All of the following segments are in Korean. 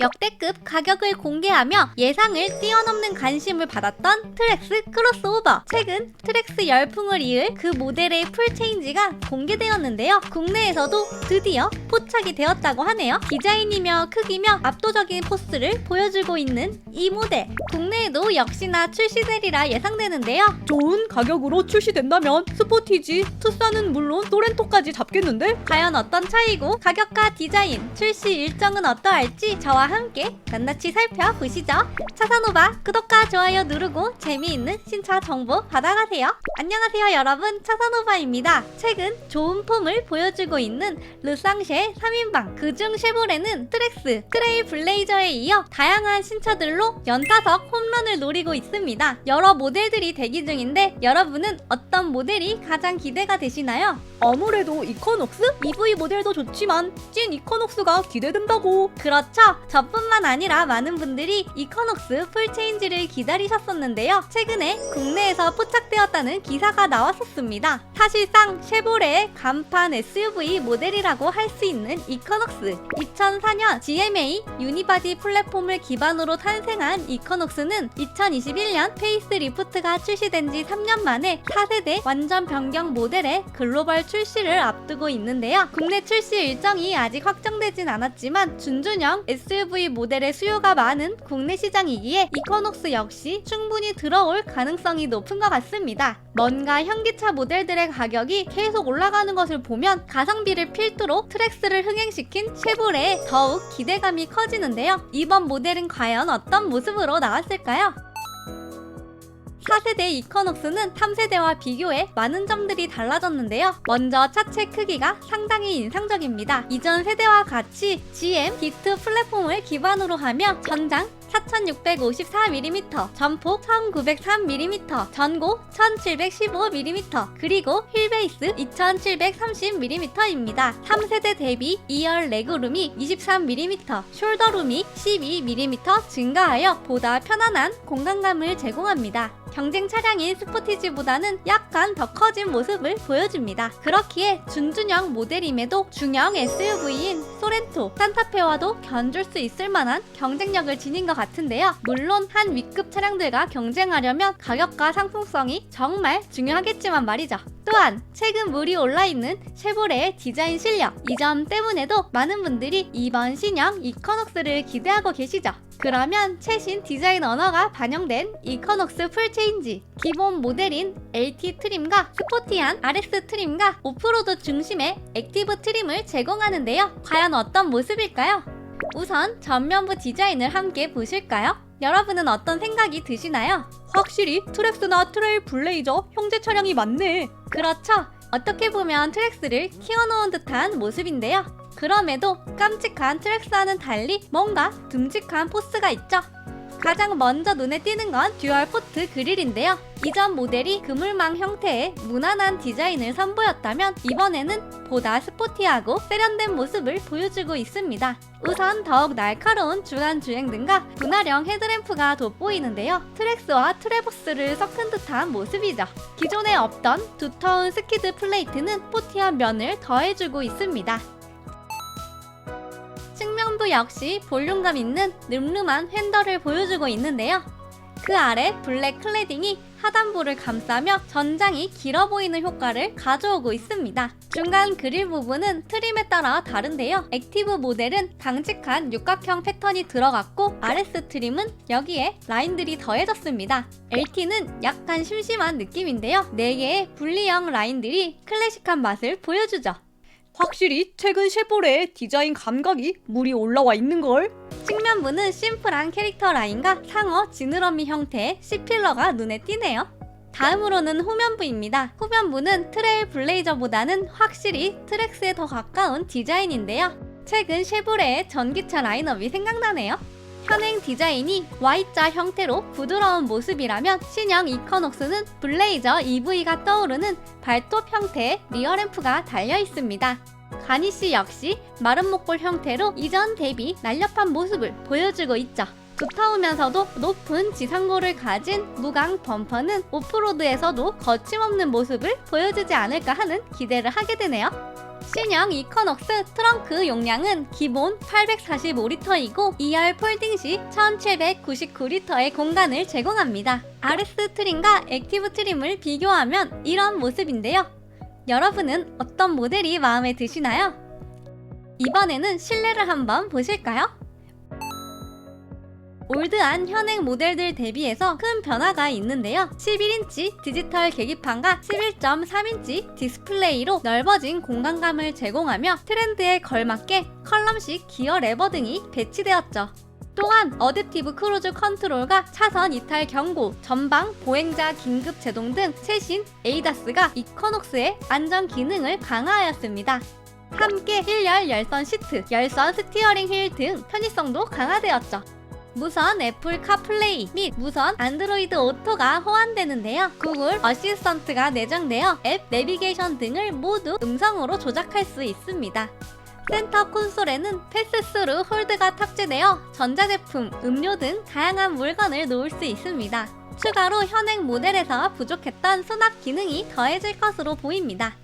역대급 가격을 공개하며 예상을 뛰어넘는 관심을 받았던 트랙스 크로스오버. 최근 트랙스 열풍을 이을 그 모델의 풀체인지가 공개되었는데요. 국내에서도 드디어 포착이 되었다고 하네요. 디자인이며 크기며 압도적인 포스를 보여주고 있는 이 모델. 국내에도 역시나 출시되리라 예상되는데요. 좋은 가격으로 출시된다면 스포티지, 투싼은 물론 또렌토까지 잡겠는데? 과연 어떤 차이고 가격과 디자인, 출시 일정은 어떠할지 저와 함께 낱낱이 살펴보시죠. 차산오바 구독과 좋아요 누르고 재미있는 신차 정보 받아가세요. 안녕하세요 여러분 차산오바입니다. 최근 좋은 폼을 보여주고 있는 르상쉐 3인방 그중 쉐보레는 트렉스, 트레일 블레이저에 이어 다양한 신차들로 연타석 홈런을 노리고 있습니다. 여러 모델들이 대기 중인데 여러분은 어떤 모델이 가장 기대가 되시나요? 아무래도 이코녹스? EV 모델도 좋지만 찐 이코녹스가 기대된다고. 그렇죠. 저뿐만 아니라 많은 분들이 이커녹스 풀체인지를 기다리셨었는데요. 최근에 국내에서 포착되었다는 기사가 나왔었습니다. 사실상 쉐보레의 간판 SUV 모델이라고 할 수 있는 이커녹스. 2004년 GMA 유니바디 플랫폼을 기반으로 탄생한 이커녹스는 2021년 페이스 리프트가 출시된 지 3년 만에 4세대 완전 변경 모델의 글로벌 출시를 앞두고 있는데요. 국내 출시 일정이 아직 확정되진 않았지만 준준형 SUV 모델의 수요가 많은 국내 시장이기에 이코녹스 역시 충분히 들어올 가능성이 높은 것 같습니다. 뭔가 현기차 모델들의 가격이 계속 올라가는 것을 보면 가성비를 필두로 트랙스를 흥행시킨 쉐보레에 더욱 기대감이 커지는데요. 이번 모델은 과연 어떤 모습으로 나왔을까요? 4세대 이커녹스는 3세대와 비교해 많은 점들이 달라졌는데요. 먼저 차체 크기가 상당히 인상적입니다. 이전 세대와 같이 GM 기트 플랫폼을 기반으로 하며 전장 4654mm, 전폭 1903mm, 전고 1715mm, 그리고 휠베이스 2730mm입니다. 3세대 대비 2열 레그룸이 23mm, 숄더룸이 12mm 증가하여 보다 편안한 공간감을 제공합니다. 경쟁 차량인 스포티지보다는 약간 더 커진 모습을 보여줍니다. 그렇기에 준준형 모델임에도 중형 SUV인 소렌토, 산타페와도 견줄 수 있을 만한 경쟁력을 지닌 것 같은데요. 물론 한 위급 차량들과 경쟁하려면 가격과 상품성이 정말 중요하겠지만 말이죠. 또한 최근 물이 올라있는 쉐보레의 디자인 실력 이 점 때문에도 많은 분들이 이번 신형 이커녹스를 기대하고 계시죠. 그러면 최신 디자인 언어가 반영된 이커녹스 풀체인지 기본 모델인 LT 트림과 스포티한 RS 트림과 오프로드 중심의 액티브 트림을 제공하는데요. 과연 어떤 모습일까요? 우선 전면부 디자인을 함께 보실까요? 여러분은 어떤 생각이 드시나요? 확실히 트랙스나 트레일 블레이저 형제 차량이 많네. 그렇죠. 어떻게 보면 트랙스를 키워놓은 듯한 모습인데요. 그럼에도 깜찍한 트랙스와는 달리 뭔가 듬직한 포스가 있죠. 가장 먼저 눈에 띄는 건 듀얼 포트 그릴인데요. 이전 모델이 그물망 형태의 무난한 디자인을 선보였다면 이번에는 보다 스포티하고 세련된 모습을 보여주고 있습니다. 우선 더욱 날카로운 주간 주행 등과 분할형 헤드램프가 돋보이는데요. 트랙스와 트레버스를 섞은 듯한 모습이죠. 기존에 없던 두터운 스키드 플레이트는 스포티한 면을 더해주고 있습니다. 역시 볼륨감 있는 늠름한 핸들을 보여주고 있는데요. 그 아래 블랙 클레딩이 하단부를 감싸며 전장이 길어 보이는 효과를 가져오고 있습니다. 중간 그릴 부분은 트림에 따라 다른데요. 액티브 모델은 강직한 육각형 패턴이 들어갔고 RS 트림은 여기에 라인들이 더해졌습니다. LT는 약간 심심한 느낌인데요. 4개의 분리형 라인들이 클래식한 맛을 보여주죠. 확실히 최근 쉐보레의 디자인 감각이 물이 올라와 있는걸. 측면부는 심플한 캐릭터 라인과 상어 지느러미 형태의 C필러가 눈에 띄네요. 다음으로는 후면부입니다. 후면부는 트레일 블레이저보다는 확실히 트랙스에 더 가까운 디자인인데요. 최근 쉐보레의 전기차 라인업이 생각나네요. 현행 디자인이 Y자 형태로 부드러운 모습이라면 신형 이커녹스는 블레이저 EV가 떠오르는 발톱 형태의 리어램프가 달려 있습니다. 가니쉬 역시 마른 목골 형태로 이전 대비 날렵한 모습을 보여주고 있죠. 두터우면서도 높은 지상고를 가진 무광 범퍼는 오프로드에서도 거침없는 모습을 보여주지 않을까 하는 기대를 하게 되네요. 신형 이커녹스 트렁크 용량은 기본 845리터이고 2열 폴딩 시 1799리터의 공간을 제공합니다. RS 트림과 액티브 트림을 비교하면 이런 모습인데요. 여러분은 어떤 모델이 마음에 드시나요? 이번에는 실내를 한번 보실까요? 올드한 현행 모델들 대비해서 큰 변화가 있는데요. 11인치 디지털 계기판과 11.3인치 디스플레이로 넓어진 공간감을 제공하며 트렌드에 걸맞게 컬럼식 기어 레버 등이 배치되었죠. 또한 어댑티브 크루즈 컨트롤과 차선 이탈 경고, 전방 보행자 긴급 제동 등 최신 에이다스가 이커녹스의 안전 기능을 강화하였습니다. 함께 1열 열선 시트, 열선 스티어링 휠 등 편의성도 강화되었죠. 무선 애플 카플레이 및 무선 안드로이드 오토가 호환되는데요. 구글 어시스턴트가 내장되어 앱 내비게이션 등을 모두 음성으로 조작할 수 있습니다. 센터 콘솔에는 패스스루 홀드가 탑재되어 전자제품, 음료 등 다양한 물건을 놓을 수 있습니다. 추가로 현행 모델에서 부족했던 수납 기능이 더해질 것으로 보입니다.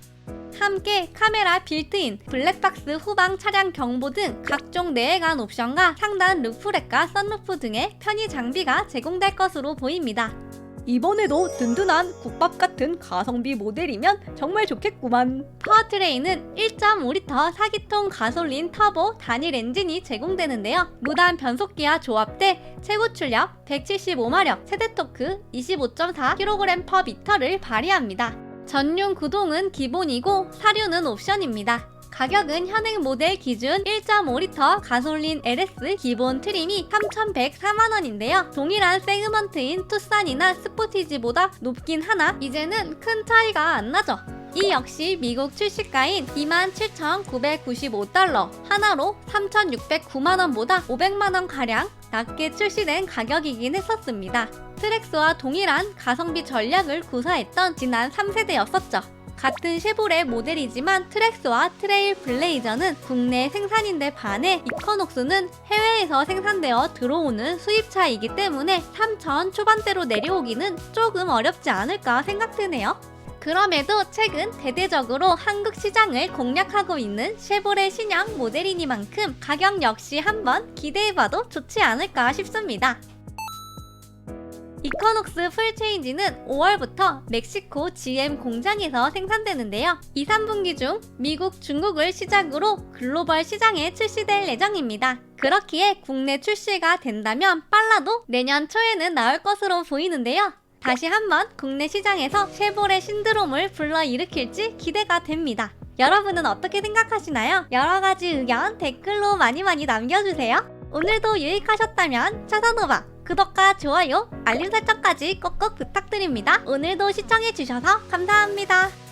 함께 카메라 빌트인, 블랙박스 후방 차량 경보 등 각종 내외관 옵션과 상단 루프렉과 썬루프 등의 편의 장비가 제공될 것으로 보입니다. 이번에도 든든한 국밥 같은 가성비 모델이면 정말 좋겠구만. 파워트레인은 1.5리터 4기통 가솔린 터보 단일 엔진이 제공되는데요. 무단 변속기와 조합돼 최고 출력 175마력, 최대 토크 25.4kg per 미터를 발휘합니다. 전용 구동은 기본이고 사륜은 옵션입니다. 가격은 현행 모델 기준 1.5리터 가솔린 LS 기본 트림이 3,104만원인데요. 동일한 세그먼트인 투싼이나 스포티지보다 높긴 하나 이제는 큰 차이가 안 나죠. 이 역시 미국 출시가인 27,995달러 하나로 3,609만원보다 500만원 가량 낮게 출시된 가격이긴 했었습니다. 트랙스와 동일한 가성비 전략을 구사했던 지난 3세대였었죠. 같은 쉐보레 모델이지만 트랙스와 트레일 블레이저는 국내 생산인데 반해 이커녹스는 해외에서 생산되어 들어오는 수입차이기 때문에 3천 초반대로 내려오기는 조금 어렵지 않을까 생각되네요. 그럼에도 최근 대대적으로 한국 시장을 공략하고 있는 쉐보레 신형 모델이니만큼 가격 역시 한번 기대해봐도 좋지 않을까 싶습니다. 이커녹스 풀체인지는 5월부터 멕시코 GM 공장에서 생산되는데요. 2, 3분기 중 미국, 중국을 시작으로 글로벌 시장에 출시될 예정입니다. 그렇기에 국내 출시가 된다면 빨라도 내년 초에는 나올 것으로 보이는데요. 다시 한번 국내 시장에서 쉐보레 신드롬을 불러일으킬지 기대가 됩니다. 여러분은 어떻게 생각하시나요? 여러 가지 의견 댓글로 많이 많이 남겨주세요. 오늘도 유익하셨다면 차선호박 구독과 좋아요, 알림 설정까지 꼭꼭 부탁드립니다. 오늘도 시청해주셔서 감사합니다.